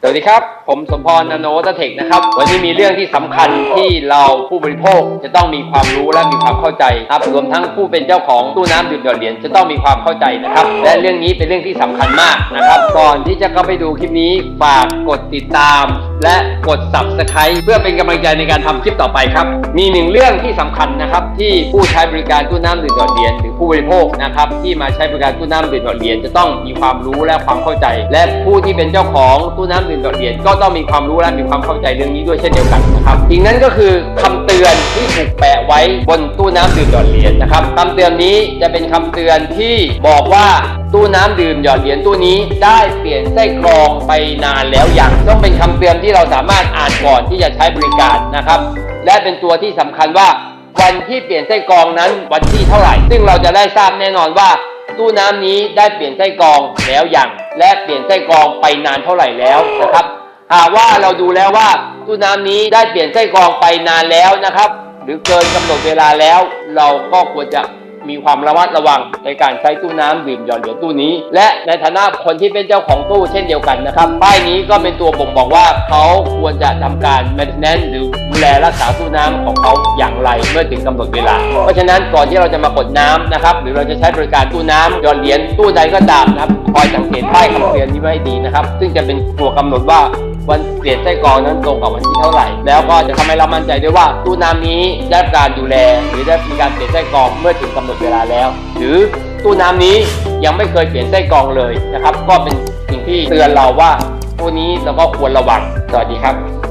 สวัสดีครับ ผมสมพรนาโนตเทคนะครับ วันนี้มีเรื่องที่สำคัญที่เราผู้บริโภคจะต้องมีความรู้และมีความเข้าใจครับรวมทั้งผู้เป็นเจ้าของตู้น้ำดื่มหยอดเหรียญจะต้องมีความเข้าใจนะครับ และเรื่องนี้เป็นเรื่องที่สำคัญมากนะครับ ก่อนที่จะเข้าไปดูคลิปนี้ฝากกดติดตาม และกด subscribe เพื่อเป็นกำลังใจในการทำคลิปต่อไปครับ มีหนึ่งเรื่องที่สำคัญนะครับ ที่ผู้ใช้บริการตู้น้ำดื่มหยอดเหรียญหรือผู้บริโภคนะครับที่มาใช้บริการตู้น้ำดื่มหยอดเหรียญจะต้องมีความรู้และความเข้าใจ และผู้ที่เป็นเจ้าของตู้น้ำดื่มหยอดเหรียญก็ต้องมีความรู้และมีความเข้าใจเรื่องนี้ด้วยเช่นเดียวกันนะครับอีกนั้นก็คือคำเตือนที่ถูกแปะไว้บนตู้น้ำดื่มหยอดเหรียญนะครับคำเตือนนี้จะเป็นคำเตือนที่บอกว่าตู้น้ำดื่มหยอดเหรียญตู้นี้ได้เปลี่ยนไส้กรองไปนานแล้วอย่างต้องเป็นคำเตือนที่เราสามารถอ่านก่อนที่จะใช้บริการนะครับ และเป็นตัวที่สำคัญว่าวันที่เปลี่ยนไส้กรองนั้นวันที่เท่าไหร่ ซึ่งเราจะได้ทราบแน่นอนว่าตู้น้ำนี้ได้เปลี่ยนไส้กรองแล้วอย่าง และเปลี่ยนไส้กรองไปนานเท่าไหร่แล้วนะครับ หากว่าเราดูแล้วว่าตู้น้ำนี้ได้เปลี่ยนไส้กรองไปนานแล้วนะครับ หรือเกินกำหนดเวลาแล้ว เราก็ควรจะมีความระมัดระวังในการใช้ตู้น้ำดื่มหยอดเหรียญตู้นี้ และในฐานะคนที่เป็นเจ้าของตู้เช่นเดียวกันนะครับ ป้ายนี้ก็เป็นตัวบ่งบอกว่าเขาควรจะทำการ maintenance หรือดูแลรักษาตู้น้ำของเขาอย่างไรเมื่อถึงกำหนดเวลา เพราะฉะนั้นก่อนที่เราจะมากดน้ำนะครับ หรือเราจะใช้บริการตู้น้ำหยอดเหรียญตู้ใดก็ตามนะครับคอยสังเกตป้ายคำเตือนนี้ไว้ดีนะครับ ซึ่งจะเป็นตัวกำหนดว่า วันเปลี่ยนไส้กรองนั้นตรงกับวันที่เท่าไหร่ แล้วก็จะทำให้เรามั่นใจได้ว่าตู้น้ำนี้ได้การดูแล หรือได้มีการเปลี่ยนไส้กรองเมื่อถึงกำหนดเวลาแล้ว หรือตู้น้ำนี้ยังไม่เคยเปลี่ยนไส้กรองเลยนะครับ ก็เป็นสิ่งที่เตือนเราว่าตู้นี้เราก็ควรระวังสวัสดีครับ